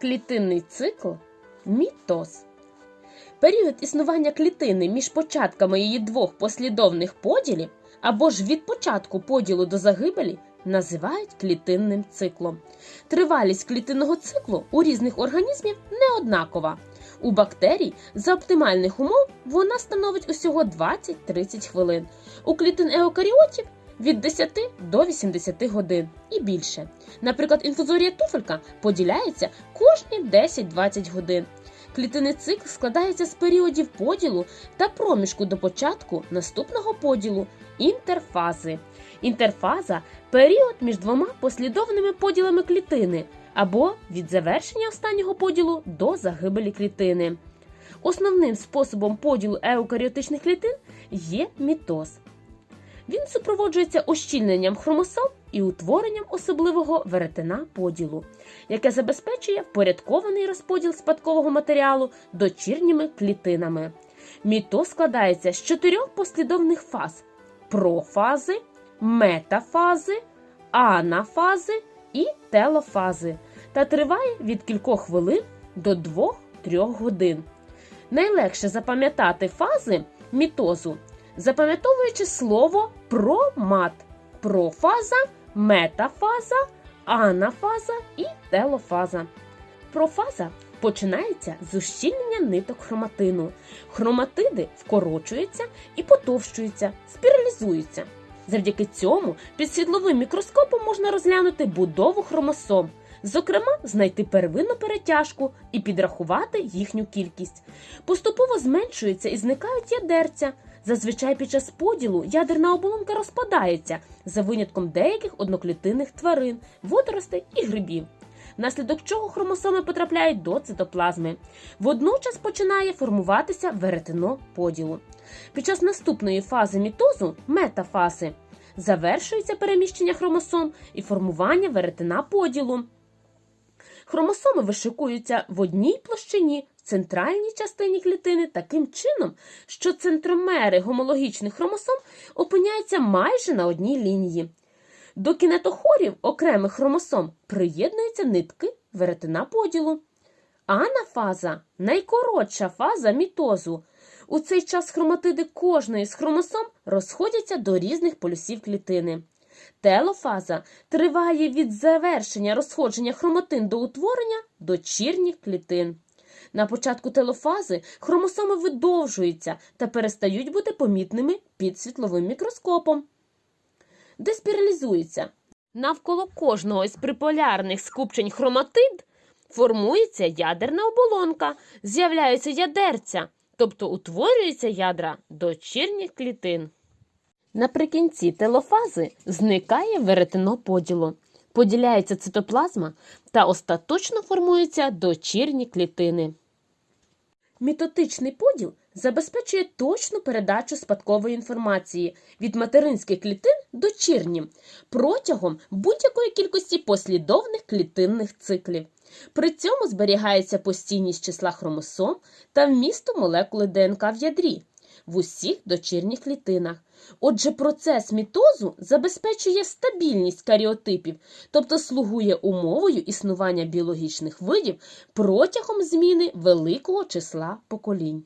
Клітинний цикл мітоз. Період існування клітини між початками її двох послідовних поділів або ж від початку поділу до загибелі називають клітинним циклом. Тривалість клітинного циклу у різних організмів не однакова. У бактерій за оптимальних умов вона становить усього 20-30 хвилин. У клітин еукаріотів від 10 до 80 годин і більше. Наприклад, інфузорія туфелька поділяється кожні 10-20 годин. Клітинний цикл складається з періодів поділу та проміжку до початку наступного поділу інтерфази. Інтерфаза період між двома послідовними поділами клітини або від завершення останнього поділу до загибелі клітини. Основним способом поділу еукаріотичних клітин є мітоз. Він супроводжується ощільненням хромосом і утворенням особливого веретена поділу, яке забезпечує впорядкований розподіл спадкового матеріалу дочірніми клітинами. Мітоз складається з чотирьох послідовних фаз: профази, метафази, анафази і телофази та триває від кількох хвилин до 2-3 годин. Найлегше запам'ятати фази мітозу, запам'ятовуючи слово промат, профаза, метафаза, анафаза і телофаза. Профаза починається з ущільнення ниток хроматину. Хроматиди вкорочуються і потовщуються, спіралізуються. Завдяки цьому під світловим мікроскопом можна розглянути будову хромосом, зокрема, знайти первинну перетяжку і підрахувати їхню кількість. Поступово зменшуються і зникають ядерця. Зазвичай під час поділу ядерна оболонка розпадається за винятком деяких одноклітинних тварин, водоростей і грибів. Внаслідок чого хромосоми потрапляють до цитоплазми. Водночас починає формуватися веретено поділу. Під час наступної фази мітозу метафази завершується переміщення хромосом і формування веретена поділу. Хромосоми вишикуються в одній площині центральній частині клітини таким чином, що центромери гомологічних хромосом опиняються майже на одній лінії. До кінетохорів окремих хромосом приєднуються нитки веретена поділу. Анафаза найкоротша фаза мітозу. У цей час хроматиди кожної з хромосом розходяться до різних полюсів клітини. Телофаза триває від завершення розходження хроматин до утворення дочірніх клітин. На початку телофази хромосоми видовжуються та перестають бути помітними під світловим мікроскопом. Деспіралізуються. Навколо кожного із приполярних скупчень хроматид формується ядерна оболонка, з'являються ядерця, тобто утворюються ядра дочірніх клітин. Наприкінці телофази зникає веретено поділу, поділяється цитоплазма та остаточно формуються дочірні клітини. Мітотичний поділ забезпечує точну передачу спадкової інформації від материнських клітин до чірнім протягом будь-якої кількості послідовних клітинних циклів. При цьому зберігається постійність числа хромосом та вмісту молекули ДНК в ядрі в усіх дочірніх клітинах. Отже, процес мітозу забезпечує стабільність каріотипів, тобто слугує умовою існування біологічних видів протягом зміни великого числа поколінь.